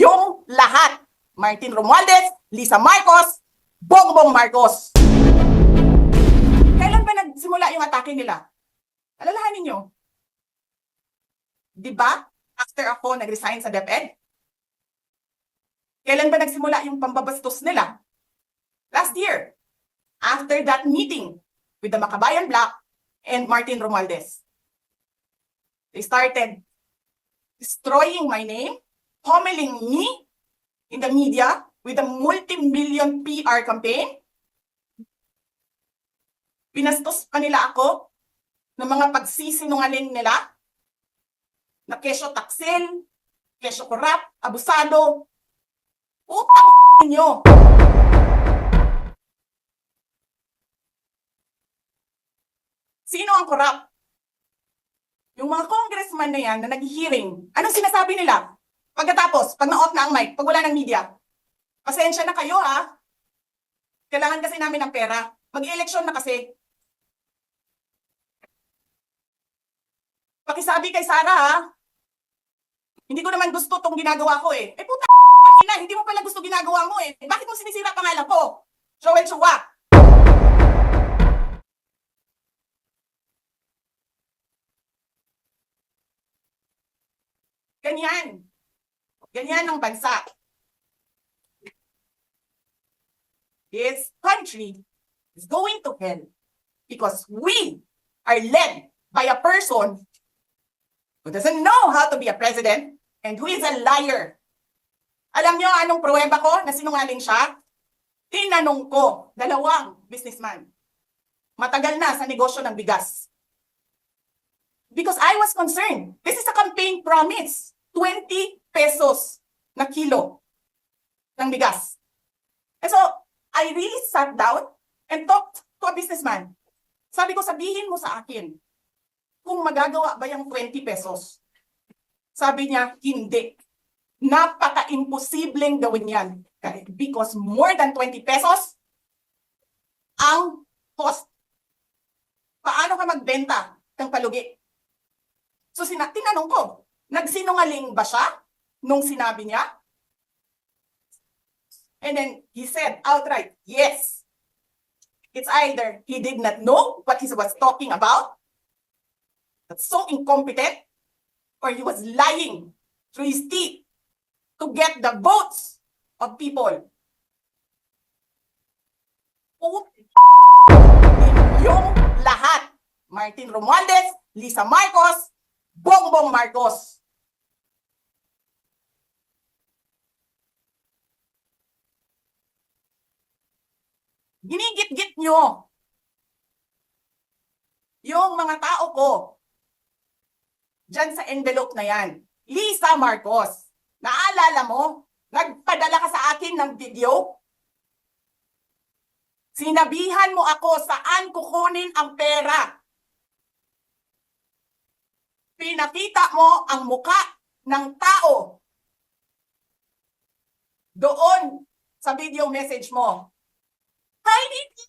Ninyong lahat. Martin Romualdez, Lisa Marcos, Bongbong Marcos. Kailan ba nagsimula yung atake nila? Alalahanin nyo. Di ba? After ako nag-resign sa DepEd? Kailan ba nagsimula yung pambabastos nila? Last year. After that meeting with the Makabayan Black and Martin Romualdez. They started destroying my name, hommeling me in the media with a multi-million PR campaign. Pinastos pa nila ako ng mga pagsisinungaling nila na kesyo taksil, kesyo korap, abusado. Utang nyo! Sino ang korap? Yung mga congressman na yan na nag-hearing, anong sinasabi nila? Pagkatapos, pag na-off na ang mic, pag wala ng media, pasensya na kayo ha. Kailangan kasi namin ng pera. Mag-eleksyon na kasi. Pakisabi kay Sara ha. Hindi ko naman gusto tong ginagawa ko eh. Eh puta ina, hindi mo pala gusto ginagawa mo eh. Bakit mo sinisira pangalan ko? Joel Chua. Ganyan. Ganyan ang bansa. This country is going to hell because we are led by a person who doesn't know how to be a president and who is a liar. Alam niyo anong pruweba ko na sinungaling siya? Tinanong ko, dalawang businessman. Matagal na sa negosyo ng bigas. Because I was concerned. This is a campaign promise. 20 pesos na kilo ng bigas. And so, I really sat down and talked to a businessman. Sabi ko, sabihin mo sa akin, kung magagawa ba yung 20 pesos? Sabi niya, hindi. Napaka-imposibleng gawin yan. Because more than 20 pesos ang cost. Paano ka magbenta ng palugi? So sina tinanong ko, nagsinungaling ba siya nung sinabi niya? And then he said outright, yes. It's either he did not know what he was talking about, that's so incompetent, or he was lying through his teeth to get the votes of people. Yung lahat. Martin Romualdez, Lisa Marcos, Bongbong Marcos. Ginigit-git nyo yung mga tao ko dyan sa envelope na yan. Lisa Marcos, naalala mo? Nagpadala ka sa akin ng video? Sinabihan mo ako saan kukunin ang pera. Pinakita mo ang muka ng tao. Doon sa video message mo. Hi, Nikki.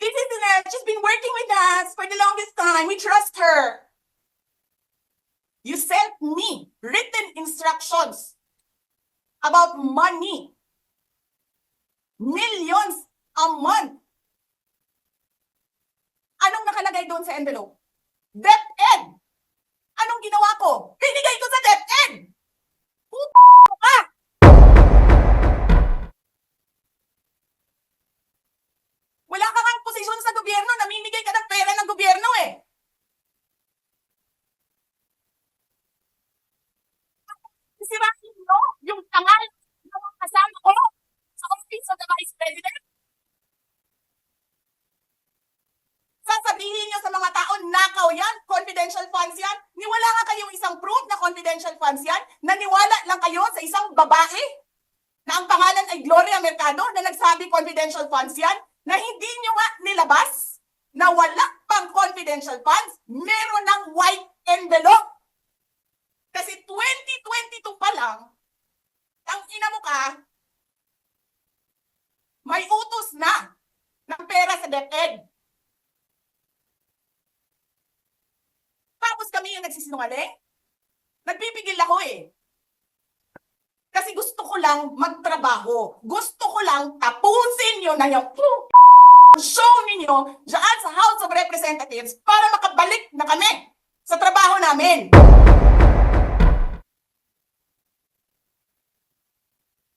This is uh, she's been working with us for the longest time. We trust her. You sent me written instructions about money. Millions a month. Anong nakalagay doon sa envelope? DepEd. Anong ginawa ko? Binigay ko sa DepEd. Puta ka! Wala ka kang posisyon sa gobyerno, namimigay ka ng pera ng gobyerno eh. Sisirahin mo yung tangal ng mga kasama ko sa Office of the Vice President. Sasabihin niyo sa mga tao, nakaw yan, confidential funds yan. Niwala nga kayong isang proof na confidential funds yan. Naniwala lang kayo sa isang babae na ang pangalan ay Gloria Mercado na nagsabi confidential funds yan na hindi nyo nga nilabas na wala pang confidential funds, meron ng white envelope. Kasi 2022 pa lang, ang ina mo ka, may utos na ng pera sa DepEd. Yung nagsisinungaling? Nagpipigil ako eh. Kasi gusto ko lang magtrabaho. Gusto ko lang tapusin nyo na yung show ninyo dyan sa House of Representatives para makabalik na kami sa trabaho namin.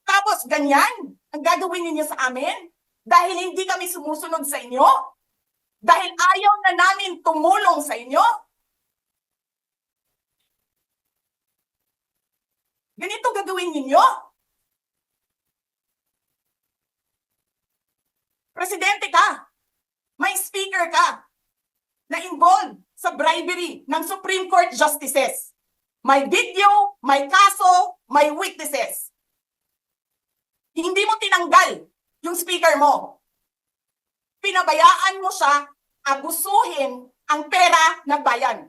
Tapos ganyan ang gagawin ninyo sa amin dahil hindi kami sumusunod sa inyo? Dahil ayaw na namin tumulong sa inyo? Ganito gagawin ninyo? Presidente ka, may speaker ka, na involved sa bribery ng Supreme Court justices. May video, may kaso, may witnesses. Hindi mo tinanggal yung speaker mo. Pinabayaan mo siya abusuhin ang pera ng bayan.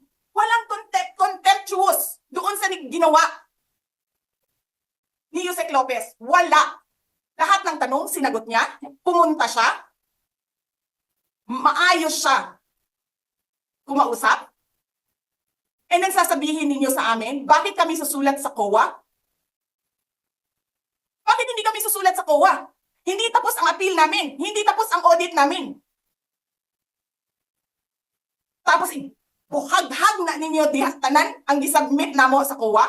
walang contempt, contemptuous doon sa ginawa ni Yusek Lopez. Wala. Lahat ng tanong, sinagot niya. Pumunta siya. Maayos siya. Kumausap. Eh nagsasabihin ninyo sa amin, bakit kami susulat sa COA? Bakit hindi kami susulat sa COA? Hindi tapos ang appeal namin. Hindi tapos ang audit namin. Tapos, buhaghag na ninyo dihatanan ang gisubmit namo sa COA?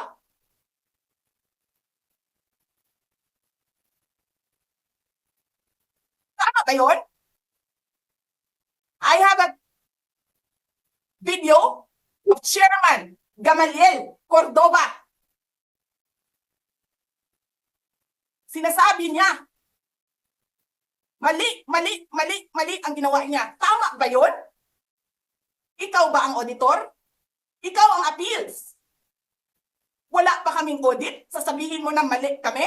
Tama ba yun? I have a video of Chairman Gamaliel Cordoba. Sinasabi niya, mali, mali, mali, mali ang ginawa niya. Tama ba yun? Ikaw ba ang auditor? Ikaw ang appeals. Wala pa kaming audit? Sasabihin mo na mali kami?